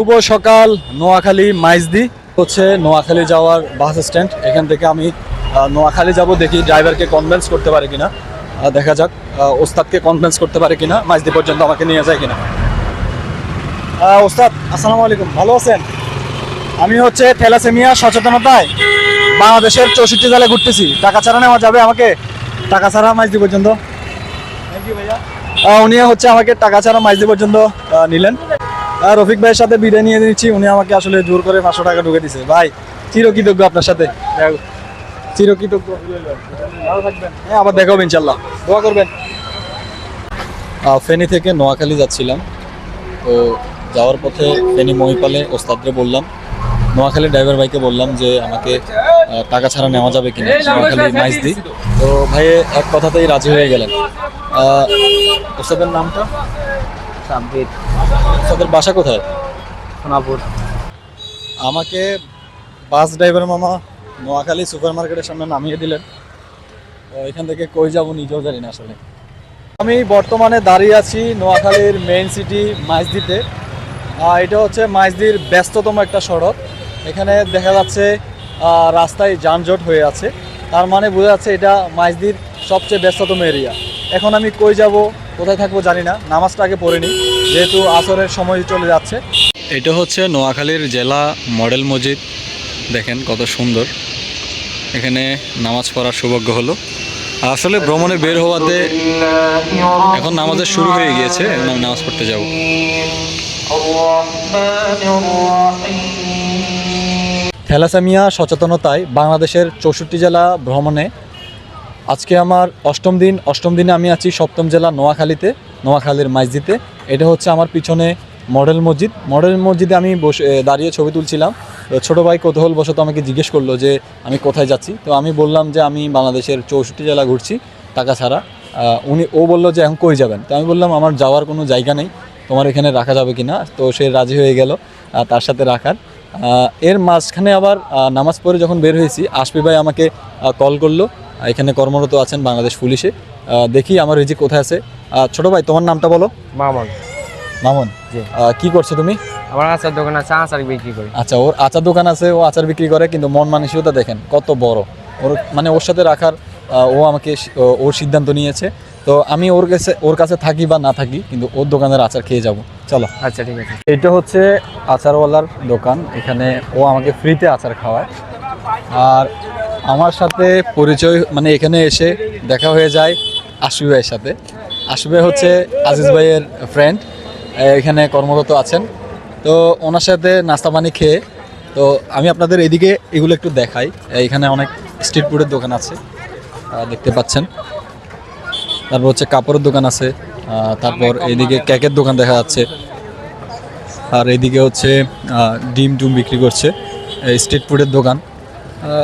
শুভ সকাল নোয়াখালী মাইজদি। হচ্ছে নোয়াখালী যাওয়ার বাস স্ট্যান্ড। এখান থেকে আমি নোয়াখালী যাব দেখি ড্রাইভারকে কনভেন্স করতে পারে কিনা। দেখা যাক ওস্তাদকে কনভেন্স করতে পারে কিনা মাইজদি পর্যন্ত আমাকে নিয়ে যায় কিনা। ওস্তাদ আসসালামু আলাইকুম। ভালো আছেন? আমি হচ্ছে থ্যালাসেমিয়া সচেতনতায় বাংলাদেশের চৌষট্টি জেলায় ঘুরতেছি। টাকা ছাড়া নেওয়া যাবে আমাকে? টাকা ছাড়া মাইজদি পর্যন্ত? উনি হচ্ছে আমাকে টাকা ছাড়া মাইজদি পর্যন্ত নিলেন। রফিক ভাইয়ের সাথে বিদায় নিয়ে নিচ্ছি। উনি আমাকে আসলে জোর করে পাঁচশো টাকা ঢুকে দিছে। ভাই চিরকৃতজ্ঞ আপনার সাথে। চিরকৃতজ্ঞ। ভালো থাকবেন। হ্যাঁ আবার দেখা হবে ইনশাল্লাহ দোয়া করবেন। ফেনী থেকে নোয়াখালী যাচ্ছিলাম। তো যাওয়ার পথে ফেনী মহিপালে ওস্তাদরে বললাম নোয়াখালী ড্রাইভার ভাইকে বললাম যে আমাকে টাকা ছাড়া নেওয়া যাবে কিনা। নোয়াখালী মাইজ দিই। তো ভাই এক কথাতেই রাজি হয়ে গেলেন। ওস্তাদের নামটা? সাব্বির। ওস্তাদের বাসা কোথায়? সোনাপুর। আমাকে বাস ড্রাইভার মামা নোয়াখালী সুপার মার্কেটের সামনে নামিয়ে দিলেন। এখান থেকে কই যাব নিজেও জানি না আসলে। আমি বর্তমানে দাঁড়িয়ে আছি নোয়াখালীর মেইন সিটি মাইজদিতে। এটা হচ্ছে মাইজদির ব্যস্ততম একটা সড়ক। এখানে দেখা যাচ্ছে রাস্তায় যানজট হয়ে আছে। তার মানে বোঝা যাচ্ছে এটা মাইজদির সবচেয়ে ব্যস্ততম এরিয়া এখন আমি কই যাব? কোথায় থাকব জানি না নামাজটা আগে পড়ে নিই যেহেতু আসরের সময় চলে যাচ্ছে। এটা হচ্ছে নোয়াখালীর জেলা মডেল মসজিদ। দেখেন কত সুন্দর। এখানে নামাজ পড়ার সৌভাগ্য হলো। আসলে ভ্রমণে বের হওয়াতে এখন নামাজের শুরু হয়ে গিয়েছে এখন আমি নামাজ পড়তে যাব। থ্যালাসেমিয়া সচেতনতায় বাংলাদেশের চৌষট্টি জেলা ভ্রমণে আজকে আমার অষ্টম দিন, অষ্টম দিনে আমি আছি সপ্তম জেলা নোয়াখালীতে, নোয়াখালীর মাইজদিতে। এটা হচ্ছে আমার পিছনে মডেল মসজিদ। মডেল মসজিদে আমি বসে দাঁড়িয়ে ছবি তুলছিলাম। ছোটো ভাই কৌতূহল বশত আমাকে জিজ্ঞেস করল যে, আমি কোথায় যাচ্ছি? তো আমি বললাম যে, আমি বাংলাদেশের চৌষট্টি জেলা ঘুরছি, টাকা ছাড়া। উনি, ও বলল যে, এখন কই যাবেন? তো আমি বললাম, আমার যাওয়ার কোনো জায়গা নেই। তোমার এখানে রাখা যাবে কি না তো সে রাজি হয়ে গেল তার সাথে রাখার। এর মাঝখানে আবার নামাজ পড়ে যখন বের হয়েছি, আশফি ভাই আমাকে কল করল। এখানে কর্মরত আছেন বাংলাদেশ পুলিশে। দেখি আমার রিজি কোথায় আছে। ছোট ভাই তোমার নামটা বলো। মামন। মামুন? কি করছ তুমি? আমার আচার দোকান আছে আচার বিক্রি করি। আচ্ছা ওর আচার দোকান আছে ও আচার বিক্রি করে কিন্তু মন মানসিকতা দেখেন কত বড়। ওর মানে ওর সাথে রাখার ও আমাকে ওর সিদ্ধান্ত নিয়েছে। তো আমি ওর কাছে ওর কাছে থাকি বা না থাকি কিন্তু ওর দোকানের আচার খেয়ে যাব। চলো। আচ্ছা ঠিক আছে। এটা হচ্ছে আচারওয়ালার দোকান। এখানে ও আমাকে ফ্রিতে আচার খাওয়ায়। আর আমার সাথে পরিচয় মানে এখানে এসে দেখা হয়ে যায় আশু ভাইয়ের সাথে। আশু ভাই হচ্ছে আজিজ ভাইয়ের ফ্রেন্ড এখানে কর্মরত আছেন। তো ওনার সাথে নাস্তা পানি খেয়ে, তো আমি আপনাদের এদিকে এগুলো একটু দেখাই। এখানে অনেক স্ট্রিট ফুডের দোকান আছে দেখতে পাচ্ছেন। তারপর হচ্ছে কাপড়ের দোকান আছে তারপর এইদিকে কেকের দোকান দেখা যাচ্ছে। আর এদিকে হচ্ছে ডিম টুম বিক্রি করছে স্ট্রিট ফুডের দোকান।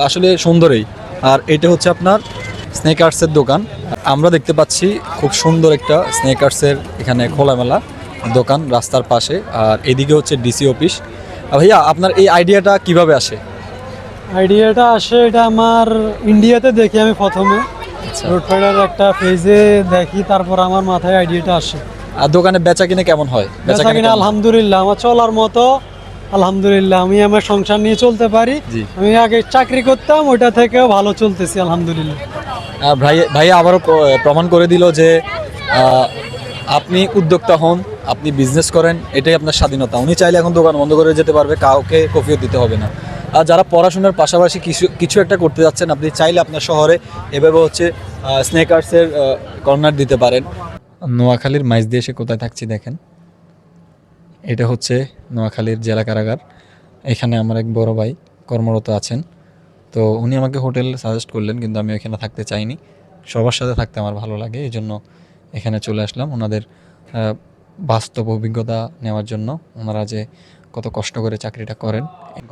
আসলে সুন্দরই। আর এটা হচ্ছে আপনার স্নেকার্সের দোকান। আমরা দেখতে পাচ্ছি খুব সুন্দর একটা স্নেকার্সের এখানে খোলামেলা দোকান রাস্তার পাশে। আর এদিকে হচ্ছে ডিসি অফিস। ভাইয়া আপনার এই আইডিয়াটা কীভাবে আসে? আইডিয়াটা আসে এটা আমার ইন্ডিয়াতে দেখি আমি প্রথমে। আচ্ছা। রোড ফাইডার একটা পেজে দেখি তারপর আমার মাথায় আইডিয়াটা আসে। আর দোকানে বেচা কিনে কেমন হয়? বেচা কিনা? আলহামদুলিল্লাহ আমার চলার মতো আলহামদুলিল্লাহ আমি আমার সংসার নিয়ে চলতে পারি। আমি আগে চাকরি করতাম ওইটা থেকেও ভালো চলতেছি আলহামদুলিল্লাহ। ভাই ভাই আবারও প্রমাণ করে দিল যে আপনি উদ্যোক্তা হন আপনি বিজনেস করেন এটাই আপনার স্বাধীনতা। উনি চাইলে এখন দোকান বন্ধ করে যেতে পারবে কাউকে কফিও দিতে হবে না। আর যারা পড়াশোনার পাশাপাশি কিছু কিছু একটা করতে যাচ্ছেন আপনি চাইলে আপনার শহরে এভাবে হচ্ছে স্নেকার্সের কর্নার দিতে পারেন। নোয়াখালীর মাইজ দিয়ে এসে কোথায় থাকছি দেখেন। এটা হচ্ছে নোয়াখালীর জেলা কারাগার। এখানে আমার এক বড় ভাই কর্মরত আছেন। তো উনি আমাকে হোটেল সাজেস্ট করলেন, কিন্তু আমি এখানে থাকতে চাইনি। সবার সাথে থাকতে আমার ভালো লাগে এই জন্য এখানে চলে আসলাম। ওনাদের বাস্তব অভিজ্ঞতা নেওয়ার জন্য ওনারা যে কত কষ্ট করে চাকরিটা করেন।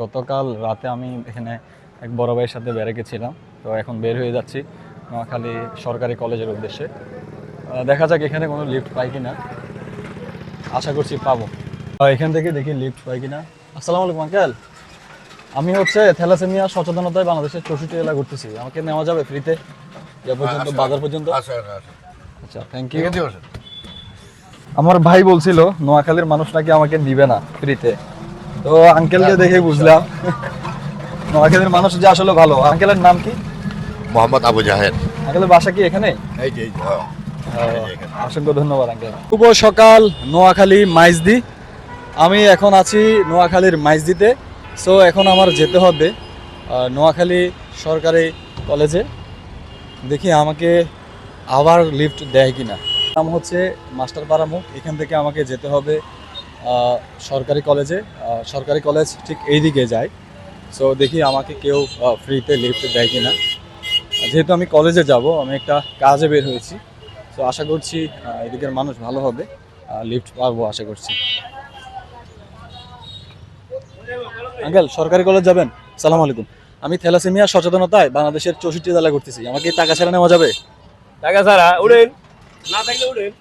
গতকাল রাতে আমি এখানে এক বড় ভাইয়ের সাথে বেড়ে গেছিলাম তো এখন বের হয়ে যাচ্ছি নোয়াখালী সরকারি কলেজের উদ্দেশ্যে। দেখা যাক এখানে কোনো লিফট পাই কিনা। আশা করছি পাবো। এখান থেকে দেখি লিফট পাই কিনা। আসসালামু আলাইকুম আঙ্কেল আমি হচ্ছে থ্যালাসেমিয়া সচেতনতায় বাংলাদেশের চৌষট্টি জেলা ঘুরতেছি। আমাকে নেওয়া যাবে ফ্রিতে যা পর্যন্ত বাজার পর্যন্ত? আচ্ছা থ্যাংক ইউ আমার ভাই বলছিল নোয়াখালীর মানুষ নাকি আমাকে দিবে না ফ্রিতে তো আঙ্কেলকে দেখে বুঝলাম। নোয়াখালীর মানুষ যে আসলে ভালো। আঙ্কেলের নাম কি? মোহাম্মদ আবু জাহেদ। আঙ্কেলের বাসা কি এখানে? এই যে হ্যাঁ। অসংখ্য ধন্যবাদ আঙ্কেল শুভ সকাল নোয়াখালী মাইজদি। আমি এখন আছি নোয়াখালীর মাইজদিতে। সো এখন আমার যেতে হবে নোয়াখালী সরকারি কলেজে। দেখি আমাকে আবার লিফট দেয় কিনা। নাম হচ্ছে মাস্টার পারামুখ। এখান থেকে আমাকে যেতে হবে সরকারি কলেজে। সরকারি কলেজ ঠিক এই দিকে যায়। সো দেখি আমাকে কেউ ফ্রিতে লিফট দেয় কি না যেহেতু আমি কলেজে যাব, আমি একটা কাজে বের হয়েছি। তো আশা করছি এদিকের মানুষ ভালো হবে। লিফট পাবো আশা করছি। আঙ্কেল সরকারি কলেজ যাবেন? সালাম আলাইকুম। আমি থ্যালাসেমিয়া সচেতনতায় বাংলাদেশের চৌষট্টি জেলা ঘুরতেছি। আমাকে টাকা ছাড়া নেওয়া যাবে? টাকা ছাড়া? উড়েন। না থাকলে উড়েন।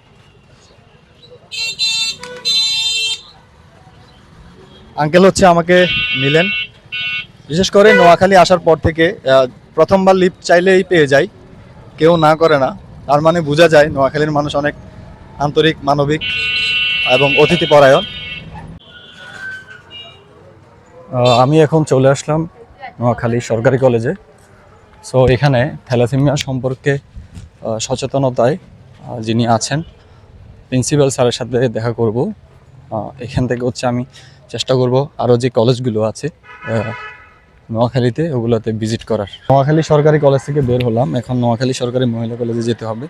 আঙ্কেল হচ্ছে আমাকে নিলেন। বিশেষ করে নোয়াখালী আসার পর থেকে প্রথমবার লিফট চাইলেই পেয়ে যাই। কেউ না করে না। তার মানে বোঝা যায় নোয়াখালীর মানুষ অনেক আন্তরিক মানবিক এবং অতিথি পরায়ণ আহ, আমি এখন চলে আসলাম নোয়াখালী সরকারি কলেজে। সো এখানে থ্যালাসেমিয়া সম্পর্কে সচেতনতায় যিনি আছেন, প্রিন্সিপাল স্যারের সাথে দেখা করব। এখান থেকে হচ্ছে আমি চেষ্টা করব আরও যে কলেজগুলো আছে নোয়াখালীতে ওগুলোতে ভিজিট করার। নোয়াখালী সরকারি কলেজ থেকে বের হলাম। এখন নোয়াখালী সরকারি মহিলা কলেজে যেতে হবে।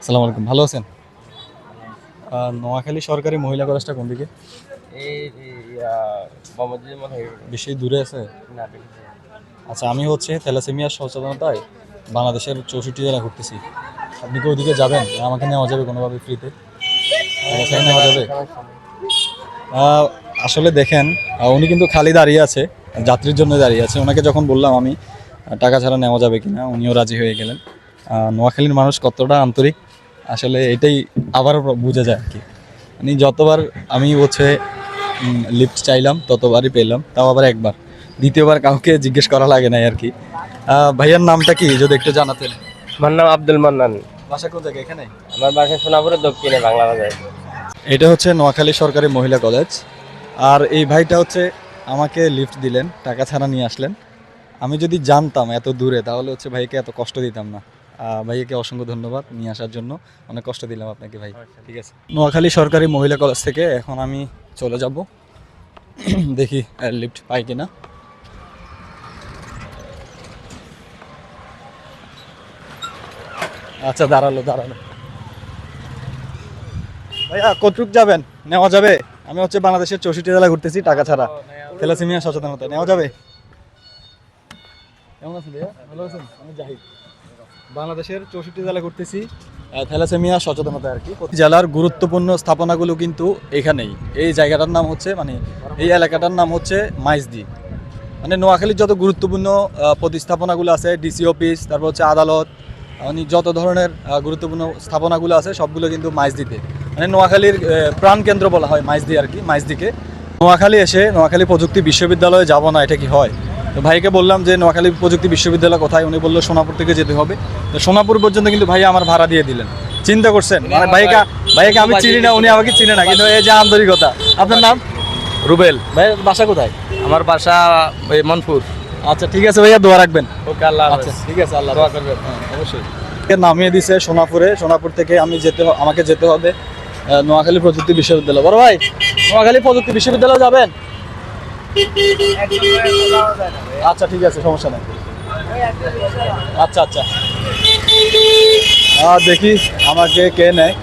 আসসালামু আলাইকুম। ভালো আছেন? নোয়াখালী সরকারি মহিলা কলেজটা কোন দিকে? এই বেশি দূরে আছে? না আচ্ছা আমি হচ্ছে থ্যালাসেমিয়ার সচেতনতায় বাংলাদেশের চৌষট্টি জেলা ঘুরতেছি। আপনি কি ওইদিকে যাবেন? আমাকে নেওয়া যাবে কোনোভাবে ফ্রিতে? নেওয়া যাবে? আসলে দেখেন উনি কিন্তু খালি দাঁড়িয়ে আছে যাত্রীর জন্য দাঁড়িয়ে আছে। ওনাকে যখন বললাম আমি টাকা ছাড়া নেওয়া যাবে কিনা উনিও রাজি হয়ে গেলেন। নোয়াখালীর মানুষ কতটা আন্তরিক আসলে এটাই আবার বোঝা যায় আর কি। মানে যতবার আমি হচ্ছে লিফট চাইলাম ততবারই পেলাম তাও আবার একবার। দ্বিতীয়বার কাউকে জিজ্ঞেস করা লাগে নাই আর কি। ভাইয়ার নামটা কি যদি একটু জানাতেন? আমার নাম আব্দুল মান্নান। বাসা কোন জায়গায় এখানে? আমার বাসা সোনাপুরের দক্ষিণে বাংলা বাজার। এটা হচ্ছে নোয়াখালী সরকারি মহিলা কলেজ। আর এই ভাইটা হচ্ছে আমাকে লিফট দিলেন টাকা ছাড়া নিয়ে আসলেন। আমি যদি জানতাম এত দূরে তাহলে হচ্ছে ভাইকে এত কষ্ট দিতাম না। ভাইকে অসংখ্য ধন্যবাদ নিয়ে আসার জন্য। অনেক কষ্ট দিলাম আপনাকে ভাই। ঠিক আছে। নোয়াখালী সরকারি মহিলা কলেজ থেকে এখন আমি চলে যাব। দেখি লিফট পাই কিনা। আচ্ছা দাঁড়াল দাঁড়াল। ভাইয়া কতটুক যাবেন? নেওয়া যাবে? আমি হচ্ছে বাংলাদেশের চৌষট্টি জেলা ঘুরতেছি টাকা ছাড়া। থ্যালাসেমিয়া সচেতনতা নেওয়া যাবে? কেমন আছেন ভাইয়া? ভালো আছেন? আমি জাহিদ। বাংলাদেশের চৌষট্টি জেলা ঘুরতেছি। আহ, থ্যালাসেমিয়া সচেতনতা আর কি। জেলার গুরুত্বপূর্ণ স্থাপনাগুলো কিন্তু এখানেই। এই জায়গাটার নাম হচ্ছে মানে এই এলাকাটার নাম হচ্ছে মাইজদি। মানে নোয়াখালীর যত গুরুত্বপূর্ণ প্রতিস্থাপনাগুলো আছে ডিসি অফিস তারপর হচ্ছে আদালত মানে যত ধরনের গুরুত্বপূর্ণ স্থাপনাগুলো আছে সবগুলো কিন্তু মাইজদিতে। মানে নোয়াখালীর প্রাণকেন্দ্র বলা হয় মাইজদি আর কি মাইজদিকে। নোয়াখালী এসে নোয়াখালী প্রযুক্তি বিশ্ববিদ্যালয়ে যাব না এটা কি হয়? তো ভাইকে বললাম যে নোয়াখালী প্রযুক্তি বিশ্ববিদ্যালয় কোথায়? উনি বলল সোনাপুর থেকে যেতে হবে। তো সোনাপুর পর্যন্ত কিন্তু ভাই আমার ভাড়া দিয়ে দিলেন। চিন্তা করছেন? মানে ভাইকে ভাইকে আমি চিনি না উনি আমাকে চিনে না কিন্তু এই যে আন্তরিকতা। আপনার নাম? রুবেল। ভাই বাসা কোথায়? আমার বাসা ওই মনপুর। আচ্ছা ঠিক আছে ভাইয়া দোয়া রাখবেন। ওকে আল্লাহ আচ্ছা ঠিক আছে আল্লাহ দোয়া করবেন। হ্যাঁ, অবশ্যই। নামিয়ে দিছে সোনাপুরে। সোনাপুর থেকে আমি যেতে আমাকে যেতে হবে নোয়াখালী প্রযুক্তি বিশ্ববিদ্যালয়। বড় ভাই নোয়াখালী প্রযুক্তি বিশ্ববিদ্যালয় যাবেন? আচ্ছা ঠিক আছে, সমস্যা নেই। আচ্ছা আচ্ছা। দেখি আমাকে কে নেয়।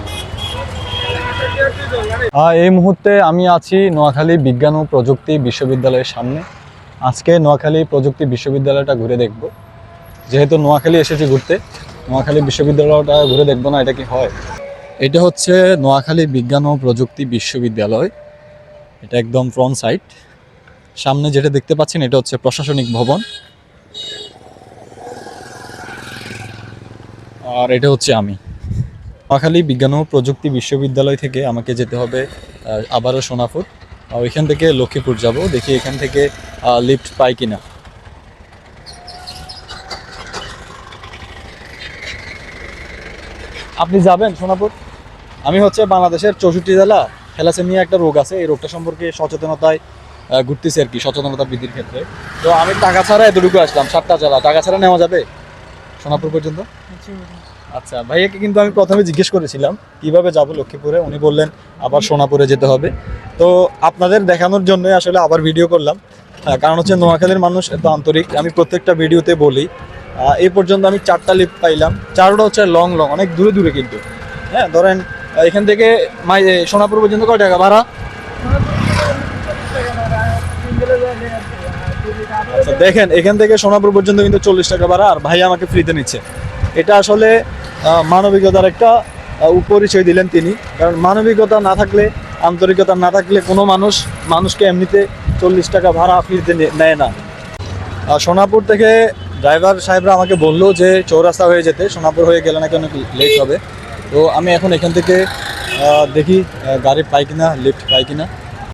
এই মুহূর্তে আমি আছি নোয়াখালী বিজ্ঞান ও প্রযুক্তি বিশ্ববিদ্যালয়ের সামনে। আজকে নোয়াখালী প্রযুক্তি বিশ্ববিদ্যালয়টা ঘুরে দেখব। যেহেতু নোয়াখালী এসেছি ঘুরতে, নোয়াখালী বিশ্ববিদ্যালয়টা ঘুরে দেখব না, এটা কি হয়? এটা হচ্ছে নোয়াখালী বিজ্ঞান ও প্রযুক্তি বিশ্ববিদ্যালয়। এটা একদম ফ্রন্ট সাইড সামনে যেটা দেখতে পাচ্ছেন, এটা হচ্ছে প্রশাসনিক ভবন। আর এটা হচ্ছে আমি। নোয়াখালী বিজ্ঞান ও প্রযুক্তি বিশ্ববিদ্যালয় থেকে আমাকে যেতে হবে আবারও সোনাপুর। ওইখান থেকে লক্ষ্মীপুর যাব, দেখি এখান থেকে লিফট পাই কিনা। আপনি যাবেন সোনাপুর? আমি হচ্ছে বাংলাদেশের চৌষট্টি জেলা থ্যালাসেমিয়া একটা রোগ আছে, এই রোগটা সম্পর্কে সচেতনতায় ঘুরতেছি আর কি, সচেতনতা বৃদ্ধির ক্ষেত্রে। তো আমি টাকা ছাড়া এতটুকু আসলাম, সাতটা চালা টাকা ছাড়া নেওয়া যাবে সোনাপুর পর্যন্ত? আচ্ছা ভাইয়াকে কিন্তু আমি প্রথমে জিজ্ঞেস করেছিলাম, কীভাবে যাব লক্ষ্মীপুরে? উনি বললেন, আবার সোনাপুরে যেতে হবে। তো আপনাদের দেখানোর জন্য আসলে আবার ভিডিও করলাম। কারণ হচ্ছে নোয়াখালীর মানুষ এত আন্তরিক। আমি প্রত্যেকটা ভিডিওতে বলি এই পর্যন্ত আমি চারটা লিফট পাইলাম। চারটা হচ্ছে লং লং অনেক দূরে দূরে কিন্তু। হ্যাঁ ধরেন এখান থেকে মাই সোনাপুর পর্যন্ত কয় টাকা ভাড়া আচ্ছা দেখেন, এখান থেকে সোনাপুর পর্যন্ত কিন্তু চল্লিশ টাকা ভাড়া, আর ভাই আমাকে ফ্রিতে নিচ্ছে। এটা আসলে মানবিকতার একটা পরিচয় দিলেন তিনি। কারণ মানবিকতা না থাকলে, আন্তরিকতা না থাকলে কোনো মানুষ, মানুষকে এমনিতে চল্লিশ টাকা ভাড়া ফ্রিতে নেয় না। আর সোনাপুর থেকে ড্রাইভার সাহেবরা আমাকে বলল যে, চৌরাস্তা হয়ে যেতে, সোনাপুর হয়ে গেলে নাকি অনেক লেট হবে। তো আমি এখন এখান থেকে দেখি গাড়ি পাই কিনা লিফট পাই কিনা।